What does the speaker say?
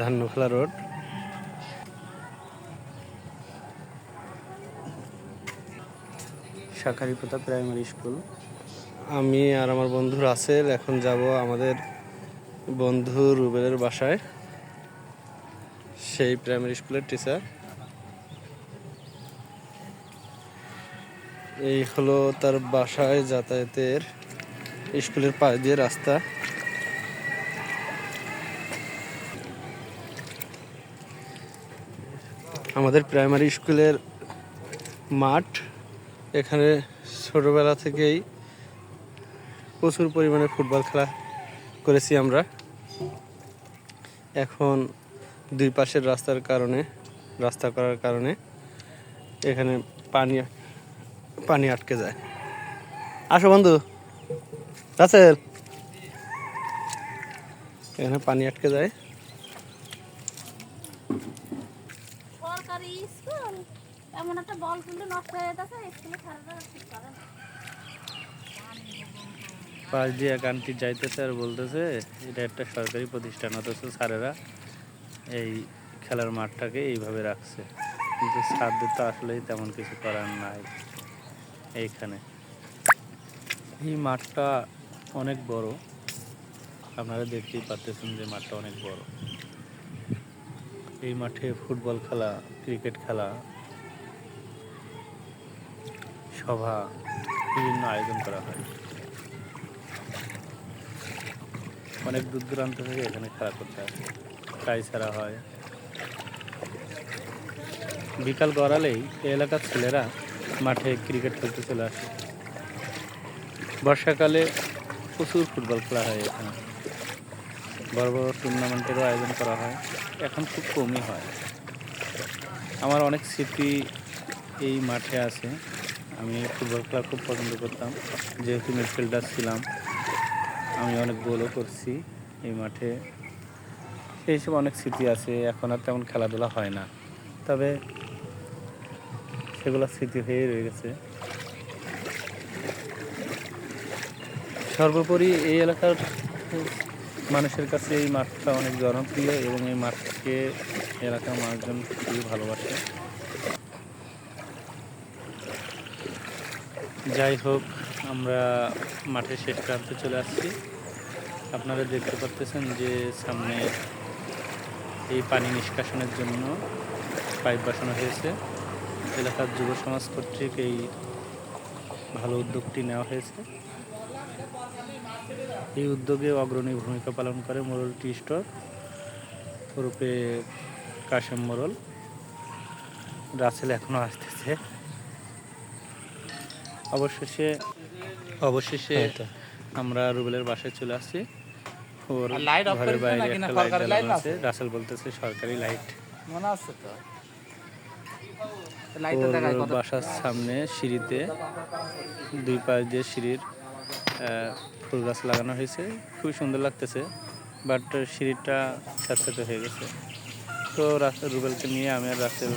Dhanyakhola road. Shakharipota primary school. আমি আর আমার বন্ধু রাসেল এখন যাব আমাদের বন্ধু রুবেলের বাসায়। সেই প্রাইমারি স্কুলের টিচার এই হলো তার বাসায় যাতায়াতের স্কুলের পাশ দিয়ে রাস্তা। আমাদের প্রাইমারি স্কুলের মাঠ। এখানে ছোটবেলা থেকেই প্রচুর পরিমাণে ফুটবল খেলা করেছি আমরা। এখন দুই পাশের রাস্তার কারণে, রাস্তা করার কারণে এখানে পানি পানি আটকে যায়। আসো বন্ধু। রাসেল। এখানে পানি আটকে যায় সরকারি স্কুল? এমন একটা বল কিন্তু নষ্ট হয়ে যাচ্ছে স্কুলে ঠিক করে। পাশ দিয়ে এক আন্টি যাইতেছে আর বলতেছে, এটা একটা সরকারি প্রতিষ্ঠান, অথচ স্যারেরা এই খেলার মাঠটাকে এইভাবে রাখছে। কিন্তু স্যারদের তো আসলেই তেমন কিছু করার নাই এইখানে। এই মাঠটা অনেক বড়, আপনারা দেখতেই পাচ্ছেন যে মাঠটা অনেক বড়। এই মাঠে ফুটবল খেলা, ক্রিকেট খেলা, সভা, বিভিন্ন আয়োজন করা হয়। অনেক দূর দূরান্ত থেকে এখানে খেলা করতে আসে। প্রাইজ ছাড়া হয়। বিকাল গড়ালেই এই এলাকার ছেলেরা মাঠে ক্রিকেট খেলতে চলে আসে। বর্ষাকালে প্রচুর ফুটবল খেলা হয় এখানে। বড় বড় টুর্নামেন্টেরও আয়োজন করা হয়। এখন খুব কমই হয়। আমার অনেক স্মৃতি এই মাঠে আছে। আমি ফুটবল খেলা খুব পছন্দ করতাম। যেহেতু মিডফিল্ডার ছিলাম, আমি অনেক গোলও করছি এই মাঠে। সেই সব অনেক স্মৃতি আছে। এখন আর তেমন খেলাধুলা হয় না। তবে সেগুলো স্মৃতি হয়ে রয়ে গেছে। সর্বোপরি এই এলাকার মানুষের কাছে এই মাঠটা অনেক জনপ্রিয় এবং এই মাঠকে এলাকার মানুষজন খুবই ভালোবাসে। যাই হোক, আমরা মাঠের শেষ প্রান্তে চলে আসছি। আপনারা দেখতে পাচ্ছেন যে সামনে এই পানি নিষ্কাশনের জন্য পাইপ বসানো হয়েছে। এলাকার যুব সমাজ কর্তৃক এই ভালো উদ্যোগটি নেওয়া হয়েছে। এই উদ্যোগে অগ্রণী ভূমিকা পালন করে মোরল টি স্টোর রূপে কাশেম মোরল। রাসেল এখনও আসতেছে। অবশেষে অবশেষে আমরা রুবেলের বাসায় চলে আসছি। ওর ঘরের বাইরে একটা লাইট জ্বালানো আছে? রাসেল বলতেছে সরকারি লাইট মনে আছে তো। বাসার সামনে সিঁড়িতে দুই পাশ দিয়ে সিঁড়ির ফুল গাছ লাগানো হয়েছে। খুবই সুন্দর লাগতেছে বাট সিঁড়িটা স্যাঁতস্যাঁতে হয়ে গেছে। তো রাস্তা রুবেলকে নিয়ে আমি আর রাসেল